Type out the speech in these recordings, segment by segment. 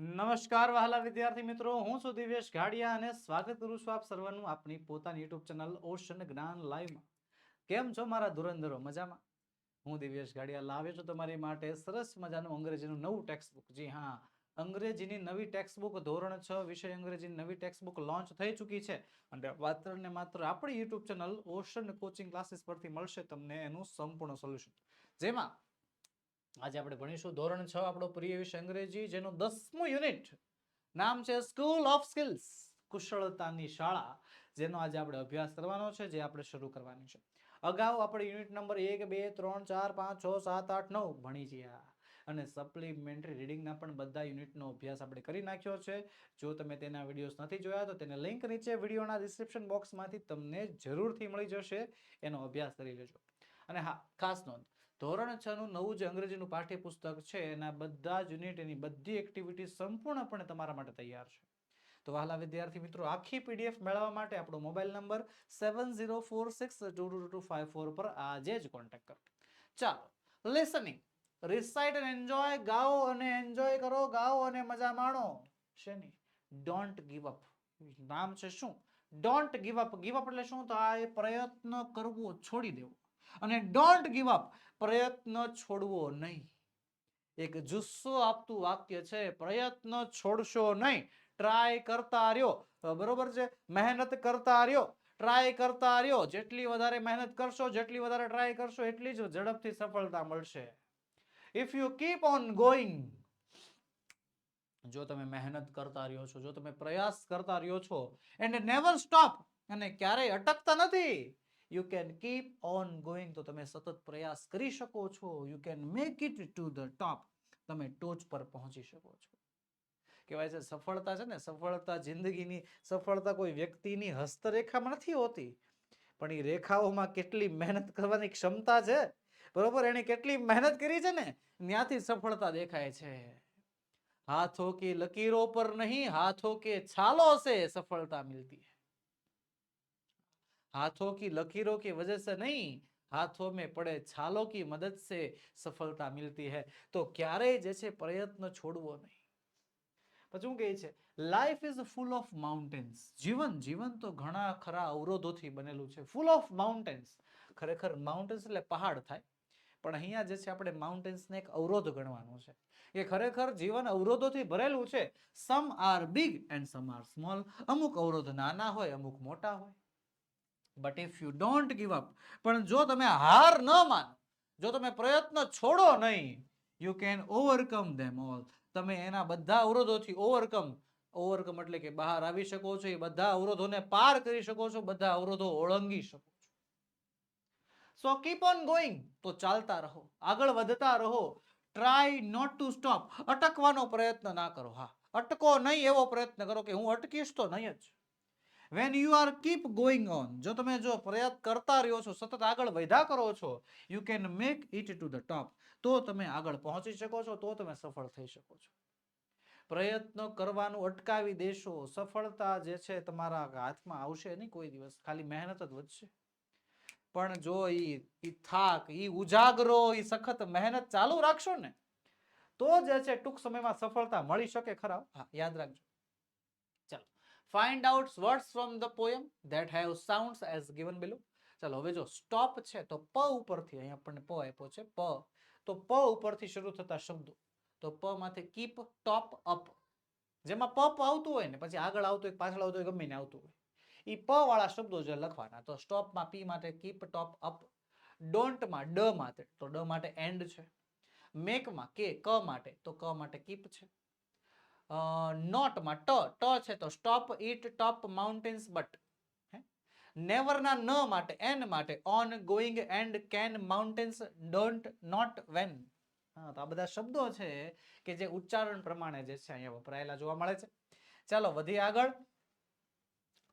નમસ્કાર વહાલા વિદ્યાર્થી મિત્રો, હું છું દિવેશ ઘાડિયા અને સ્વાગત કરું છું આપ સર્વનું આપની પોતાની યુટ્યુબ ચેનલ ઓશન જ્ઞાન લાઈવમાં કેમ છો મારા ધુરંધરો? મજામાં? હું દિવ્યેશ ઘાડિયા લાવ્યો છું તમારી માટે સરસ મજાનું અંગ્રેજીનું નવું ટેક્સ્ટ બુક જી હા, અંગ્રેજીની નવી ટેક્સ્ટબુક ધોરણ છ વિષય અંગ્રેજીની નવી ટેક્સ્ટબુક લોન્ચ થઈ ચૂકી છે અને માત્ર ને માત્ર આપણી YouTube channel Ocean Coaching Classes પરથી મળશે તમને એનું સંપૂર્ણ સોલ્યુશન જેમાં આજે આપણે ભણીશું. ધોરણ છ આપણો પ્રિય વિષય અંગ્રેજી, જેનું દસમું યુનિટ નામ છે સ્કૂલ ઓફ સ્કિલ્સ કુશળતાની શાળા, જેનો આજે આપણે અભ્યાસ કરવાનો છે, જે આપણે શરૂ કરવાની છે. અગાઉ આપણે યુનિટ નંબર એક, બે, ત્રણ, ચાર, પાંચ, છ, સાત, આઠ, નવ ભણી ગયા. અને સપ્લિમેન્ટરી રીડિંગના પણ બધા યુનિટનો અભ્યાસ આપણે કરી નાખ્યો છે. જો તમે તેના વિડીયોઝ નથી જોયા, તો તેને લિંક નીચે વિડીયોના ડિસ્ક્રિપ્શન બોક્સમાંથી તમને જરૂરથી મળી જશે. એનો અભ્યાસ કરી લેજો. અને હા, ખાસ નોંધ. ધોરણ છ નું નવું જે અંગ્રેજીનું પાઠ્યપુસ્તક છે, એના બધા જ યુનિટ એની બધી એક્ટિવિટી સંપૂર્ણપણે તમારા માટે તૈયાર છે. તો વહાલા વિદ્યાર્થી મિત્રો, આખી પીડીએફ મેળવવા માટે આપણો mobile number seven zero four six two two two five four પર આજે જ કોન્ટેક્ટ કરો. ચાલો લિસનિંગ રિસાઇટ એન્ડ એન્જોય ગાઓ અને એન્જોય કરો, ગાઓ અને મજા માણો. શેની? ડોન્ટ ગીવ અપ નામ છે શું? Don't give up give up એટલે શું? તો આ પ્રયત્ન કરવો છોડી દેવો. અને ડોન્ટ ગીવ અપ પ્રયત્ન છોડવો નહીં. એક જુસ્સો આપતું વાક્ય છે, પ્રયત્ન છોડશો નહીં. ટ્રાય કરતા રહ્યો. બરોબર છે? મહેનત કરતા રહ્યો. ટ્રાય કરતા રહ્યો. જેટલી વધારે મહેનત કરશો, જેટલી વધારે ટ્રાય કરશો, એટલી જ ઝડપથી સફળતા મળશે. If you keep on going જો તમે મહેનત કરતા રહ્યો છો, જો તમે પ્રયાસ કરતા રહ્યો છો એન્ડ નેવર સ્ટોપ અને ક્યારેય અટકતા નથી. You can keep on going તો તમે સતત પ્રયાસ કરી શકો છો. You can make it to the top તમે ટોચ પર પહોંચી શકો છો. કહેવાય છે સફળતા છે ને, સફળતા જિંદગીની, સફળતા કોઈ વ્યક્તિની હસ્તરેખામાં નથી હોતી. પણ એ રેખાઓમાં કેટલી મહેનત કરવાની ક્ષમતા છે. બરોબર? એને કેટલી મહેનત કરી છે ને, ત્યાંથી સફળતા દેખાય છે. હાથો કે લકીરો પર નહીં, હાથો કે છાલો છે સફળતા મિલતી हाथों की लकीरों की वजह से नहीं हाथों में पड़े छालों की मदद से सफलता मिलती है તો ક્યારેય જે છે પ્રયત્ન છોડવો નહીં પછી શું કહે છે life is full of mountains જીવન જીવન તો ઘણા ખરા અવરોધોથી બનેલું છે ફૂલ ઓફ માઉન્ટેન્સ ખરેખર માઉન્ટેન્સ એટલે પહાડ થાય પણ અહીંયા જે છે આપણે માઉન્ટેન્સને એક અવરોધ ગણવાનું છે કે ખરેખર જીવન અવરોધોથી ભરેલું છે some are big and some are small અમુક અવરોધ નાના હોય અમુક મોટા હોય But if you don't give up પણ જો તમે હાર ન માનો, જો તમે પ્રયત્ન છોડો નહીં you can overcome them all તમે એના બધા અવરોધોથી ઓવરકમ ઓવરકમ એટલે કે બહાર આવી શકો છો, એ બધા અવરોધોને પાર કરી શકો છો, બધા અવરોધો ઓળંગી શકો છો. સો કીપ ઓન ગોઈંગ તો ચાલતા રહો, આગળ વધતા રહો. ટ્રાય નોટ ટુ સ્ટોપ અટકવાનો પ્રયત્ન ના કરો. હા, અટકો નહીં એવો પ્રયત્ન કરો કે હું અટકીશ તો નહીં જ. When you are keep going on જો તમે જો પ્રયાસ કરતા રહ્યો છો, સતત આગળ વધ્યા કરો છો you can make it to the top તો તમે આગળ પહોંચી શકો છો, તો તમે સફળ થઈ શકો છો. પ્રયત્નો કરવાનું અટકાવી દેશો. સફળતા જે છે તમારા હાથમાં આવશે નહીં, કોઈ દિવસ. ખાલી મહેનત જ વધશે. પણ જો એ થાક એ ઉજાગરો એ સખત મહેનત ચાલુ રાખશો ને, તો જે છે ટૂંક સમયમાં સફળતા મળી શકે ખરા હા, યાદ રાખજો. Find out words from the poem that have sounds as given below ચાલો, હવે જો સ્ટોપ છે, તો પ ઉપરથી અહીં આપણને પ આપ્યો છે, પ. તો પ ઉપરથી શરૂ થતા શબ્દો. તો પ માંથી કીપ ટોપ અપ જેમાં પપ આવતું હોય ને, પછી આગળ આવતું હોય, પાછળ આવતું હોય, ગમે આવતું હોય. એ પ વાળા શબ્દો જે લખવાના. તો સ્ટોપમાં પી માટે કીપ ટોપ અપ ડોન્ટમાં ડ માટે. તો ડ માટે એન્ડ છે. મેકમાં કે, ક માટે. તો ક માટે કીપ છે. નોટમાં ટ ટ છે તો stop it, top mountains, but નેવરના ન માટે, એન માટે, on going and can mountains, don't, not, when. હા, તો આ બધા શબ્દો છે કે જે ઉચ્ચારણ પ્રમાણે જે છે અહીંયા વપરાયેલા જોવા મળે છે. ચાલો વધી આગળ.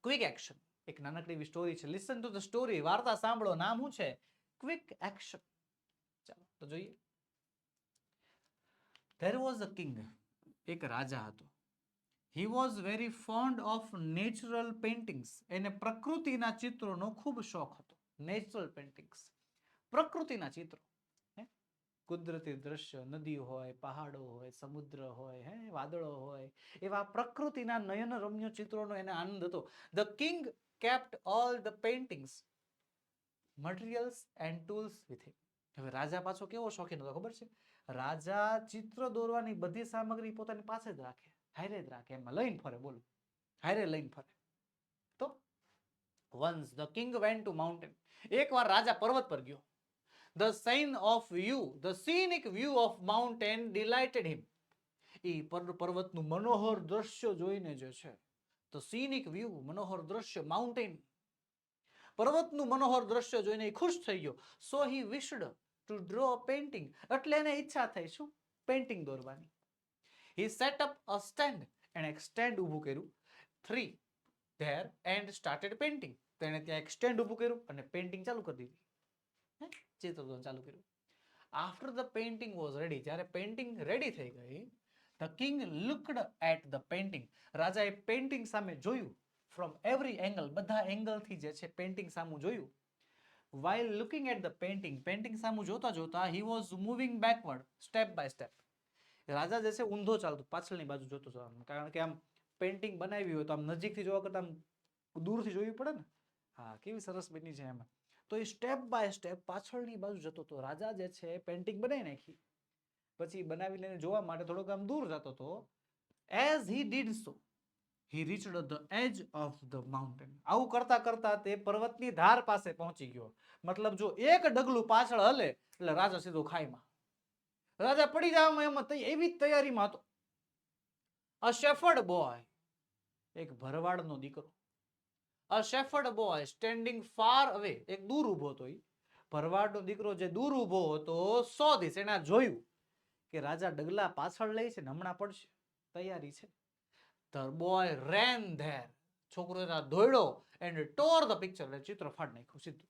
ક્વિક એક્શન એક નાનકડી એવી સ્ટોરી છે. લિસન ટુ ધ સ્ટોરી વાર્તા સાંભળો. નામ શું છે? ક્વિક એક્શન ચાલો, તો જોઈએ. ધેર વોઝ અ કિંગ એક રાજા હતો. He was very fond of natural paintings એને પ્રકૃતિના ચિત્રોનો ખૂબ શોખ હતો. નેચરલ પેઇન્ટિંગ્સ પ્રકૃતિના ચિત્રો? કુદરતી દ્રશ્ય નદી હોય, પહાડો હોય, સમુદ્ર હોય, હે? વાદળો હોય. એવા પ્રકૃતિના નયન રમ્ય ચિત્રોનો એને આનંદ હતો. The king kept all the paintings materials and tools with him હવે રાજા પાછો કેવો શોખીન હતો ખબર છે? રાજા ચિત્ર દોરવાની બધી સામગ્રી પોતાની પાસે જ રાખે. હારે જ રાખે. એમાં લઈને ફરે, બોલો. હારે લઈને ફરે. તો once the king went to mountain એકવાર રાજા પર્વત પર ગયો. The sign of view the scenic view of mountain delighted him એ પર્વતનું મનોહર દ્રશ્ય જોઈને જે છે તો સીનિક વ્યૂ મનોહર દ્રશ્ય માઉન્ટેન પર્વતનું મનોહર દ્રશ્ય જોઈને એ ખુશ થઈ ગયો. So he wished to draw painting એટલે એને ઈચ્છા થઈ શું? પેઇન્ટિંગ દોરવાની. He set up a stand એણે એક સ્ટેન્ડ ઊભું કર્યું. Three there and started painting તેણે ત્યાં એક સ્ટેન્ડ ઊભું કર્યું અને પેઇન્ટિંગ ચાલુ કરી દીધી? ચિત્ર ચાલુ કર્યું. After the painting was ready જ્યારે પેઇન્ટિંગ રેડી થઈ ગઈ the king looked at the painting રાજાએ પેઇન્ટિંગ સામે જોયું. ફ્રોમ એવરી એંગલ બધા એંગલથી જે છે પેઇન્ટિંગ સામું જોયું. While looking at the painting painting સામું જોતા જોતા he was moving backward, step by step. રાજા જે છે, ઊંધો ચાલતો, પાછળની બાજુ જોતો હતો કારણ કે આમ પેઇન્ટિંગ બનાવી હોય તો આમ નજીકથી જોવા કરતા આમ દૂરથી જોવી પડે ને. હા, કેવી સરસ બની છે એમાં. તો એ સ્ટેપ બાય સ્ટેપ પાછળની બાજુ જતો હતો. રાજા જે છે પેઇન્ટિંગ બનાવી નાખી. પછી બનાવી લઈને જોવા માટે થોડોક આમ દૂર જતો હતો. As he did so he reached the edge of the mountain આવું કરતા કરતા તે પર્વતની ધાર પાસે પહોંચી ગયો. મતલબ જો એક ડગલું પાછળ હલે, એટલે રાજા સીધો ખાઈમાં. રાજા પડી જવામાં એમાં એવી જ તૈયારીમાં હતો. અ શેફર્ડ બોય એક ભરવાડનો દીકરો. A shepherd boy standing far away એક દૂર ઊભો હતો એ ભરવાડનો દીકરો જે દૂર ઊભો હતો, સો દિવસ એના જોયું કે રાજા ડગલા પાછળ લે છે ને હમણાં પડશે. તૈયારી છે. ધ બોય રેન ધેર છોકરો ત્યાં દોડ્યો એન્ડ ટોર ધ પિક્ચર એટલે ચિત્ર ફાડ નાખ્યું સીધું.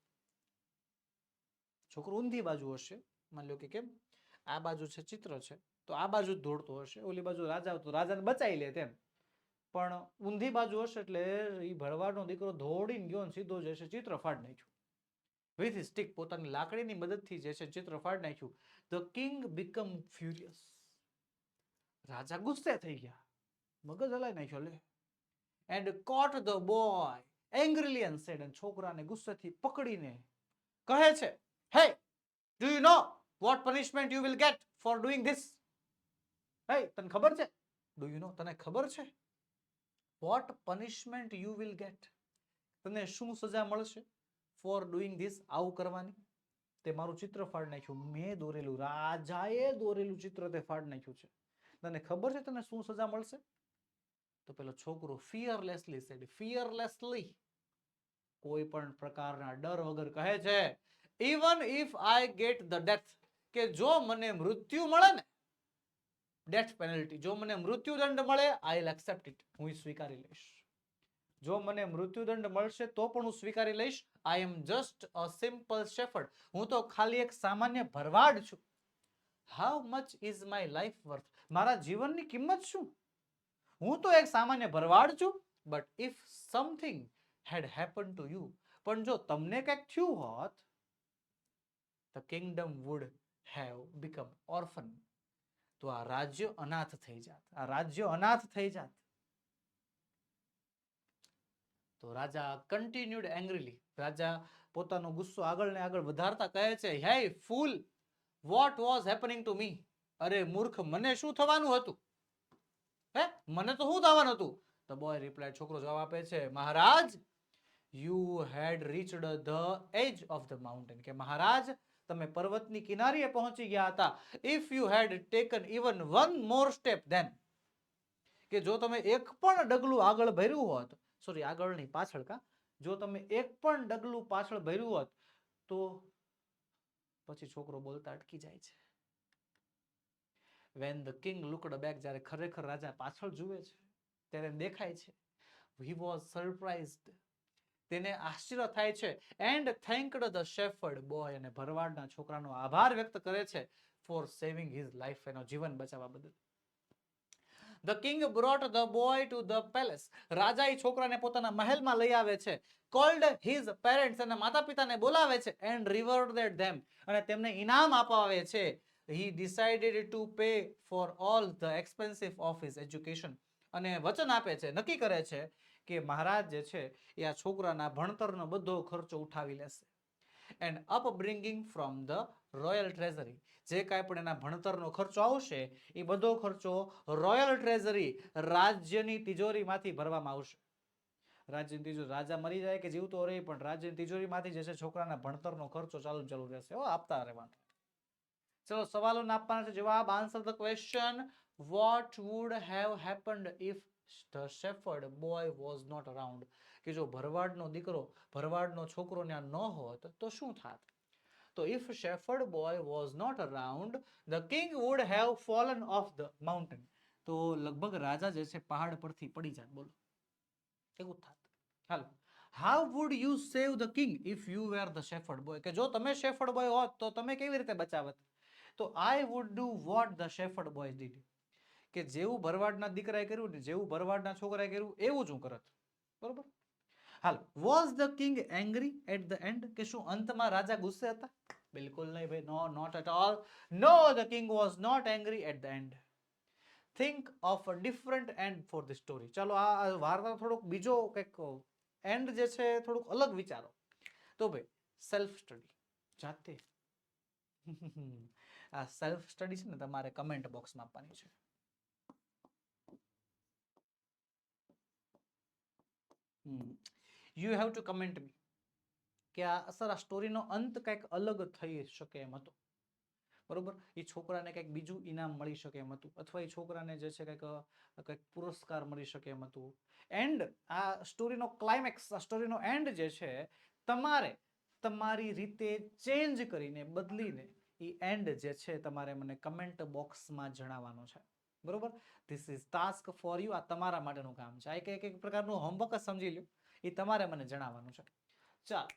છોકરો ઊંધી બાજુ હશે. માની લો કે કેમ? આ બાજુ છે ચિત્ર છે. તો આ બાજુ જ દોડતો હશે. ઓલી બાજુ રાજા તો રાજાને બચાવી લે તેમ. પણ ઊંધી બાજુ હશે એટલે એ ભરવાડનો દીકરો દોડીને ગયો સીધો જે છે ચિત્ર ફાડ નાખ્યું. વિથ સ્ટિક પોતાની લાકડીની મદદથી જે છે ચિત્ર ફાડ નાખ્યું. ધ કિંગ બીકમ ફ્યુરિયસ રાજા ગુસ્સે થઈ ગયા. મગજ હલાઈ નાખ્યો, લે. And caught the boy angrily and said અને છોકરાને ગુસ્સેથી પકડીને કહે છે hey do you know what punishment you will get for doing this hey તને ખબર છે? ડુ યુ નો તને ખબર છે? What punishment you will get તને શું સજા મળશે ફોર ડુઈંગ ધીસ આવું કરવાની? તે મારું ચિત્ર ફાડ નાખ્યું. મેં દોરેલું, રાજાએ દોરેલું ચિત્ર તે ફાડ નાખ્યું છે. તને ખબર છે તને શું સજા મળશે? તો પેલો છોકરો ફિયરલેસલી સેડ ફિયરલેસલી કોઈ પણ પ્રકારના ડર વગર કહે છે even if I get the death કે જો મને મૃત્યુ મળે ને ડેથ પેનલ્ટી જો મને મૃત્યુદંડ મળે આઈ વિલ એક્સેપ્ટ ઇટ હું સ્વીકારી લઈશ. જો મને મૃત્યુદંડ મળશે, તો પણ હું સ્વીકારી લઈશ. I am just a simple shepherd હું તો ખાલી એક સામાન્ય ભરવાડ છું. How much is my life worth મારા જીવનની કિંમત શું? હું તો એક સામાન્ય ભરવાડ છું but if something had happen to you પણ જો તમને કંઈક થયું હોત the kingdom would have become orphan તો આ રાજ્ય અનાથ થઈ જાત, આ રાજ્ય અનાથ થઈ જાત. તો રાજા કન્ટિન્યુડ એંગ્રીલી રાજા પોતાનો ગુસ્સો આગળ ને આગળ વધારતા કહે છે hey fool what was happening to me અરે, મૂર્ખ, મને શું થવાનું હતું? મને તો શું થવાનું હતું? ધ બોય રિપ્લાય છોકરો જવાબ આપે છે, મહારાજ you had reached the edge of the mountain કે મહારાજ, તમે પર્વતની કિનારીએ પહોંચી ગયા હતા. If you had taken even one more step then કે જો તમે એક પણ ડગલું આગળ ભર્યું હોત સોરી આગળ નહીં, પાછળ કા? જો તમે એક પણ ડગલું પાછળ ભર્યું હોત, તો પછી છોકરો બોલતા અટકી જાય છે. When the king looked back જ્યારે ખરેખર રાજા પાછળ જુએ છે, ત્યારે દેખાય છે હી વોઝ સરપ્રાઇઝડ તેને આશ્ચર્ય થાય છે and thanked the shepherd boy અને ભરવાડના છોકરાનો આભાર વ્યક્ત કરે છે ફોર સેવિંગ હિઝ લાઈફ એનો જીવન બચાવવા બદલ. The king brought the boy to the palace રાજા એ છોકરાને પોતાના મહેલમાં લઈ આવે છે કોલ્ડ હિઝ પેરેન્ટ્સ અને માતા પિતાને બોલાવે છે એન્ડ રિવોર્ડેડ ધેમ અને તેમને ઇનામ અપાવે છે. He decided to pay for all the expensive of his education. અને વચન આપે છે, નક્કી કરે છે કે મહારાજ જે છે, એ આ છોકરાના ભણતરનો બધો ખર્ચો ઉઠાવી લેશે. And upbringing from the royal treasury જે કાંઈ પણ એના ભણતરનો ખર્ચો આવશે, એ બધો ખર્ચો રોયલ ટ્રેઝરી રાજ્યની તિજોરીમાંથી ભરવામાં આવશે. રાજ્યની તિજોરી, રાજા મરી જાય કે જીવતો રહે, પણ રાજ્યની તિજોરીમાંથી જે છે, છોકરાના ભણતરનો ખર્ચો ચાલુ ચાલુ રહેશે. હો, આપતા રહેવાનું. ચલો સવાલોને આપવાના છે. જવાબ answer the question what would have happened if the shepherd boy was not around કે જો ભરવાડનો દીકરો, ભરવાડનો છોકરો ત્યાં ન હોત, તો શું થાત? તો if shepherd boy was not around the king would have fallen off the mountain તો લગભગ રાજા જે છે, પહાડ પરથી પડી જાત. બોલો. એવું થાત. હાલો. How would you save the king if you were the shepherd boy કે જો તમે શેફર્ડ બોય હોત, તો તમે કેવી રીતે બચાવત? તો I would do what the shepherd boy did કે જેવું ભરવાડના દીકરાએ કર્યું ને જેવું ભરવાડના છોકરાએ કર્યું, એવું જ હું કરત. બરોબર? હાલ was the king angry at the end કે શું અંતમાં રાજા ગુસ્સે હતા? બિલકુલ નહીં ભાઈ no not at all no the king was not angry at the end think of a different end for the story ચાલો, આ વાર્તાનો થોડોક બીજો કંઈક એન્ડ જે છે, થોડુંક અલગ વિચારો. તો ભાઈ સેલ્ફ સ્ટડી જાતે આ સેલ્ફ સ્ટડી છે ને તમારે કમેન્ટ બોક્સમાં આપવાની છે. You have to comment me કે આ સર આ સ્ટોરીનો અંત કંઈક અલગ થઈ શકે એમ હતો. બરોબર? એ છોકરાને કંઈક બીજું ઇનામ મળી શકે એમ હતું. અથવા એ છોકરાને જે છે કંઈક કંઈક પુરસ્કાર મળી શકે એમ હતું. એન્ડ આ સ્ટોરીનો ક્લાઇમેક્સ આ સ્ટોરીનો એન્ડ જે છે, તમારે તમારી રીતે ચેન્જ કરીને, બદલીને એ એન્ડ જે છે તમારે મને કમેન્ટ બોક્સમાં જણાવવાનો છે. બરોબર? This is task for you આ તમારા માટેનું કામ છે. આ એક એક પ્રકારનું હોમવર્ક સમજી લ્યો. એ તમારે મને જણાવવાનું છે. ચાલ.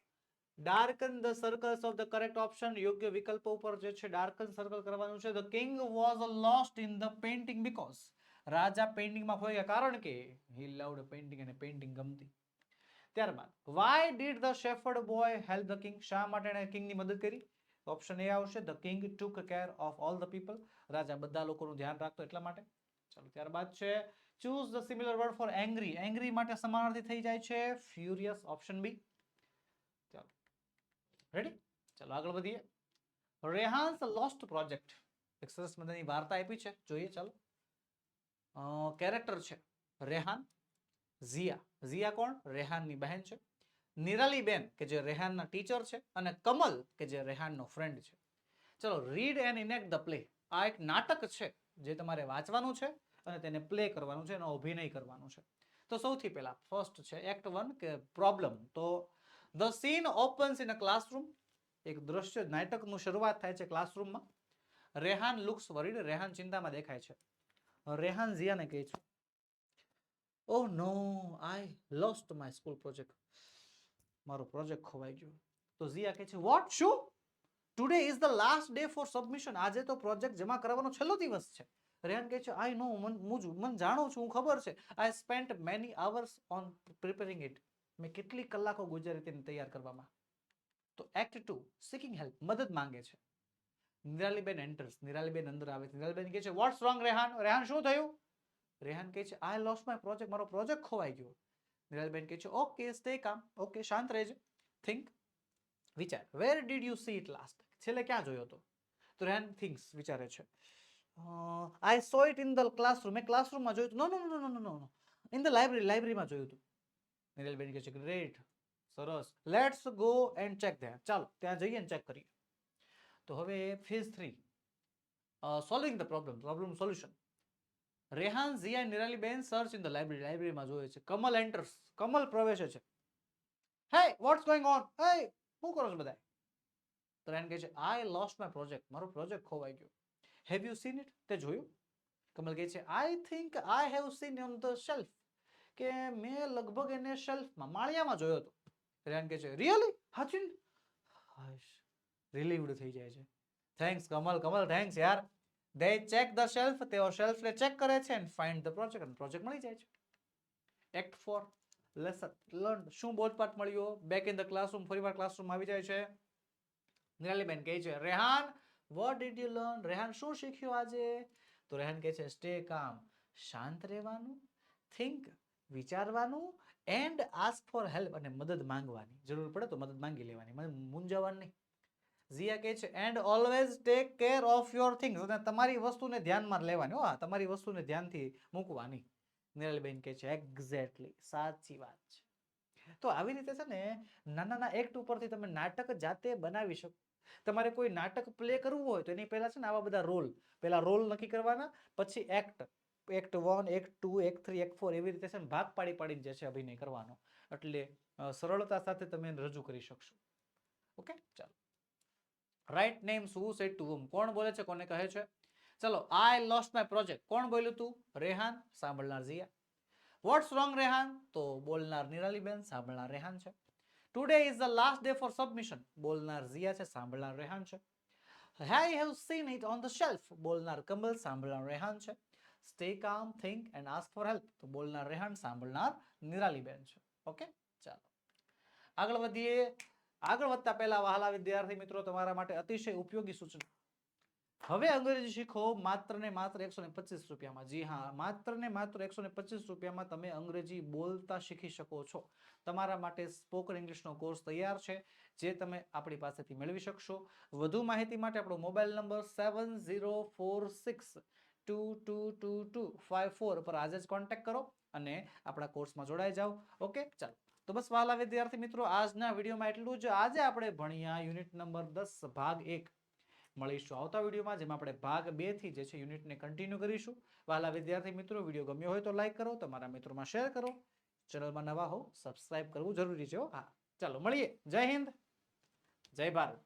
Darken the circles of the correct option યોગ્ય વિકલ્પો ઉપર જે છે ડાર્કન સર્કલ કરવાનું છે. The king was lost in the painting because રાજા પેઇન્ટિંગમાં ખોઈ ગયા કારણ કે હી લવડ પેઇન્ટિંગ અને પેઇન્ટિંગ ગમતી. ત્યારબાદ why did the shepherd boy help the king શા માટે એણે કિંગની મદદ કરી? ઓપ્શન એ આવશે the king took care of all the people રાજા બધા લોકોનું ધ્યાન રાખતો એટલા માટે. ચાલો, ત્યારબાદ છે choose the similar word for angry angry માટે સમાનાર્થી થઈ જાય છે ફ્યુરિયસ ઓપ્શન બી ચાલો રેડી ચાલો, આગળ વધીએ. રેહાન્સ લોસ્ટ પ્રોજેક્ટ એક સરસ મજાની વાર્તા આપી છે. જોઈએ, ચાલો. કેરેક્ટર છે રેહાન ઝિયા ઝિયા કોણ? રેહાનની બહેન છે. નિરાલી બેન કે જે રેહાનના ટીચર છે, અને કમલ, કે જે રેહાનનો ફ્રેન્ડ છે. ચલો read and enact the play આ એક નાટક છે, જે તમારે વાંચવાનું છે, અને તેને પ્લે કરવાનું છે, એનો અભિનય કરવાનો છે. તો સૌથી પહેલા ફર્સ્ટ છે એક્ટ વન કે પ્રોબ્લેમ તો the scene opens in a classroom એક દ્રશ્ય, નાટકનું શરૂઆત થાય છે ક્લાસરૂમમાં રેહાન લુક્સ વરીડ રેહાન ચિંતામાં દેખાય છે. રેહાન ઝિયાને કહે છે, ઓહ no I lost my school project મારો પ્રોજેક્ટ ખોવાઈ ગયો. તો ઝિયા કહે છે વોટ શું? Today is the last day for submission આજે તો પ્રોજેક્ટ જમા કરવાનો છેલ્લો દિવસ છે. રેહાન કહે છે આઈ નો મન મને જાણું છું, હું ખબર છે. I spent many hours on preparing it મેં કેટલી કલાકો ગુજારી તેને તૈયાર કરવામાં. તો એક્ટ ટુ સિકિંગ હેલ્પ મદદ માંગે છે. નિરાલીબેન એન્ટર્સ નિરાલીબેન અંદર આવે છે. નિરાલીબેન કહે છે વોટ્સ રોંગ રેહાન? રેહાન શું થયું? રેહાન કહે છે આઈ લોસ માય પ્રોજેક્ટ મારો પ્રોજેક્ટ ખોવાઈ ગયો. નિરાલીબેન કહે છે ઓકે સ્ટે કામ ઓકે શાંત રહેજો. થિંક વિચાર. Where did you see it last છેલ્લે ક્યાં જોયો હતો? તો રેન થિંક્સ વિચારે છે. I saw it in the classroom મેં ક્લાસરૂમમાં જોયું no no no no no no in the library લાઇબ્રેરીમાં જોયું હતું. નિરાલીબેન કહે છે ગ્રેટ સરસ. Let's go and check there ચાલો, ત્યાં જઈએ ને ચેક કરીએ. તો હવે phase three solving the problem problem solution Rehan Zia Niraliben, search in the library. લાઇબ્રેરીમાં જોયે છે. કમલ એન્ટર્સ. કમલ પ્રવેશે છે. હે વોટ્સ ગોઈંગ ઓન હે શું કરો છો બધા? તો રેહાન કહે છે આઈ લોસ્ટ માય પ્રોજેક્ટ મારો પ્રોજેક્ટ ખોવાઈ ગયો. હેવ યુ સીન ઇટ તે જોયું. કમલ કહે છે I think I have seen on the shelf કે મેં લગભગ એને શેલ્ફમાં માળિયામાં જોયો હતો. રેહાન કહે છે રિયલી હાચિન? રિલીવડ થઈ જાય છે. થેન્ક્સ કમલ. કમલ થેન્ક્સ યાર. દે ચેક ધ શેલ્ફ તેઓ શેલ્ફને ચેક કરે છે એન્ડ ફાઇન્ડ ધ પ્રોજેક્ટ અને પ્રોજેક્ટ મળી જાય છે. એક્ટ ફોર લેસન લર્ન શું બોધપાઠ મળ્યો? બેક ઇન ધ ક્લાસરૂમ ફરીવાર ક્લાસરૂમ આવી જાય છે. નિરાલીબેન કહે છે, Rehan what did you learn Rehan, શું શીખ્યું આજે? તો રેહાન કહે છે, સ્ટે કામ, શાંત રહેવાનું થિંક વિચારવાનું એન્ડ આસ્ક ફોર હેલ્પ અને મદદ માંગવાની. જરૂર પડે તો મદદ માંગી લેવાની, મને મૂંઝાવાનું નહીં. ઝિયા કહે છે and always take care of your things અને તમારી વસ્તુને ધ્યાનમાં લેવાની, હો તમારી વસ્તુને ધ્યાનથી મૂકવાની. નિરલબેન કહે છે એક્ઝેક્ટલી સાચી વાત છે. તો આવી રીતે છે ને, નાના નાના એક્ટ ઉપરથી તમે નાટક જાતે બનાવી શકો. તમારે કોઈ નાટક પ્લે કરવું હોય તો એની પહેલાં છે ને આવા બધા રોલ પહેલાં રોલ નક્કી કરવાના, પછી act act one act two act three act four એવી રીતે છે ને ભાગ પાડી પાડીને જે છે અભિનય કરવાનો. એટલે સરળતા સાથે તમે રજૂ કરી શકશો. ઓકે, ચાલો. રાઈટ નેમ શું સેટ ટુ whom? કોણ બોલે છે, કોને કહે છે? ચલો આઈ લોસ્ટ માય પ્રોજેક્ટ કોણ બોલ્યું તું? રેહાન, સાંભળનાર ઝિયા. What's wrong Rehan? તો બોલનાર નિરાલીબેન, સાંભળનાર રેહાન છે. Today is the last day for submission બોલનાર Zia છે, સાંભળનાર રેહાન છે. I have seen it on the shelf બોલનાર Kamal, સાંભળનાર રેહાન છે. Stay calm think and ask for help તો બોલનાર રેહાન, સાંભળનાર નિરાલીબેન છે. ઓકે ચાલો. આગળ વધીએ. આગળ વધતા પહેલા વહાલા વિદ્યાર્થી મિત્રો, તમારા માટે અતિશય ઉપયોગી સૂચના. હવે અંગ્રેજી શીખો માત્ર ને માત્ર એકસો ને પચીસ રૂપિયામાં. જી હા માત્ર ને માત્ર એકસો ને પચીસ રૂપિયામાં તમે અંગ્રેજી બોલતા શીખી શકો છો. તમારા માટે સ્પોકન ઇંગ્લિશનો કોર્સ તૈયાર છે, જે તમે આપણી પાસેથી મેળવી શકશો. વધુ માહિતી માટે આપણો mobile number seven zero four six two two two two five four પર આજે જ કોન્ટેક્ટ કરો અને આપણા કોર્સમાં જોડાઈ જાઓ. ઓકે, ચાલો. તો બસ વાલા વિદ્યાર્થી મિત્રો, આજના વિડીયોમાં એટલું જ. આજે આપણે ભણ્યા યુનિટ નંબર દસ, ભાગ એક. મળીશું આવતા વિડીયોમાં, જેમાં આપણે ભાગ બેથી જે છે યુનિટને કન્ટિન્યુ કરીશું. વાલા વિદ્યાર્થી મિત્રો, વીડિયો ગમ્યો હોય તો લાઈક કરો, તમારા મિત્રોમાં શેર કરો. ચેનલમાં નવા હો સબસ્ક્રાઇબ કરવું જરૂરી છે હા, ચાલો, મળીએ. જય હિન્દ. જય ભારત.